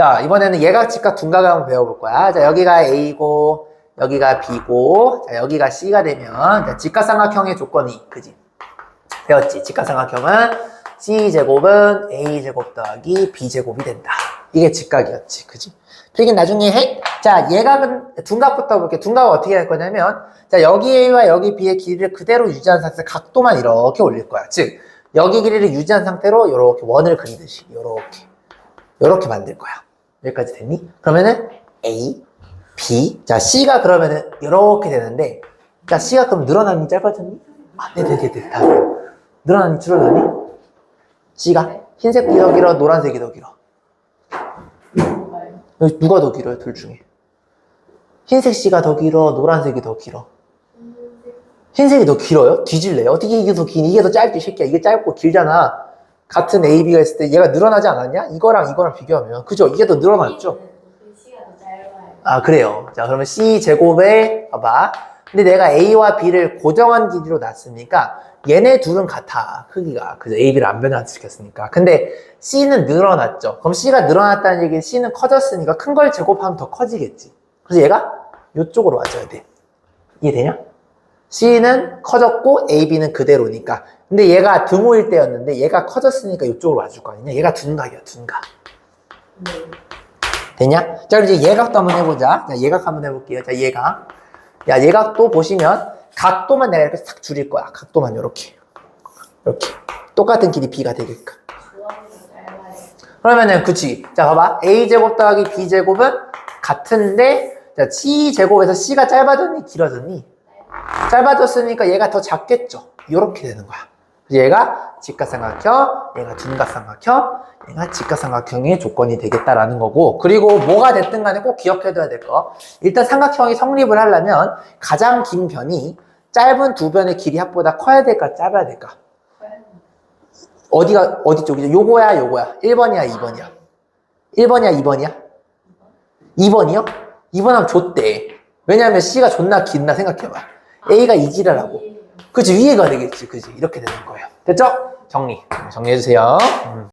자, 이번에는 예각, 직각, 둔각을 한번 배워볼 거야. 자, 여기가 A고, 여기가 B고, 자, 여기가 C가 되면, 자, 직각삼각형의 조건이, 그지? 배웠지? 직각삼각형은 C제곱은 A제곱 더하기 B제곱이 된다. 이게 직각이었지. 그지? 필긴 나중에 해. 자, 예각은 둔각부터 볼게. 둔각은 어떻게 할 거냐면, 자, 여기 A와 여기 B의 길이를 그대로 유지한 상태에서 각도만 이렇게 올릴 거야. 즉, 여기 길이를 유지한 상태로 이렇게 원을 그리듯이, 이렇게. 이렇게 만들 거야. 여기까지 됐니? 그러면은 A, B, 자 C가 그러면은 이렇게 되는데, 자 C가 그럼 늘어나니 짧아졌니? 아, 네네네네. 다 늘어나니 줄어나니? C가 흰색이 더 길어, 노란색이 더 길어. 여기 누가 더 길어요, 둘 중에? 흰색 C가 더 길어, 노란색이 더 길어. 흰색이 더 길어요? 뒤질래요? 어떻게 이게 더 긴, 이게 더 짧지, 이 새끼야. 이게 짧고 길잖아. 같은 A, B가 있을 때 얘가 늘어나지 않았냐? 이거랑 이거랑 비교하면. 그죠? 이게 더 늘어났죠? 짧아요. 아, 그래요. 자, 그러면 C 제곱에, 봐봐. 근데 내가 A와 B를 고정한 길이로 놨으니까 얘네 둘은 같아. 크기가. 그죠? A, B를 안 변화시켰으니까. 근데 C는 늘어났죠. 그럼 C가 늘어났다는 얘기는 C는 커졌으니까 큰 걸 제곱하면 더 커지겠지. 그래서 얘가 이쪽으로 와줘야 돼. 이해되냐? C는 커졌고 A, B는 그대로니까. 근데 얘가 등호일 때였는데 얘가 커졌으니까 이쪽으로 와줄 거 아니냐? 얘가 둔각이야, 둔각. 네. 되냐? 자, 그럼 이제 예각도 한번 해보자. 자, 예각 한번 해볼게요. 자, 예각. 야, 예각도 보시면 각도만 내가 이렇게 싹 줄일 거야. 각도만 이렇게. 이렇게. 똑같은 길이 B가 짧아요. 그러면은, 그치. 자, 봐봐. A제곱 더하기 B제곱은 같은데, 자, C제곱에서 C가 짧아졌니? 길어졌니? 짧아졌으니까 얘가 더 작겠죠? 이렇게 되는 거야. 얘가 직각삼각형, 얘가 둔각삼각형, 얘가 직각삼각형의 조건이 되겠다라는 거고 그리고 뭐가 됐든 간에 꼭 기억해둬야 될 거. 일단 삼각형이 성립을 하려면 가장 긴 변이 짧은 두 변의 길이 합보다 커야 될까 짧아야 될까? 어디가 어디 쪽이죠? 요거야 요거야 1번이야 2번이야 1번이야 2번이야? 2번이요? 2번 하면 줬대 왜냐면 C가 존나 긴다 생각해봐 A가 이지라라고. 그치 위에가 되겠지. 그치. 이렇게 되는 거예요. 됐죠? 정리. 정리해주세요. 음.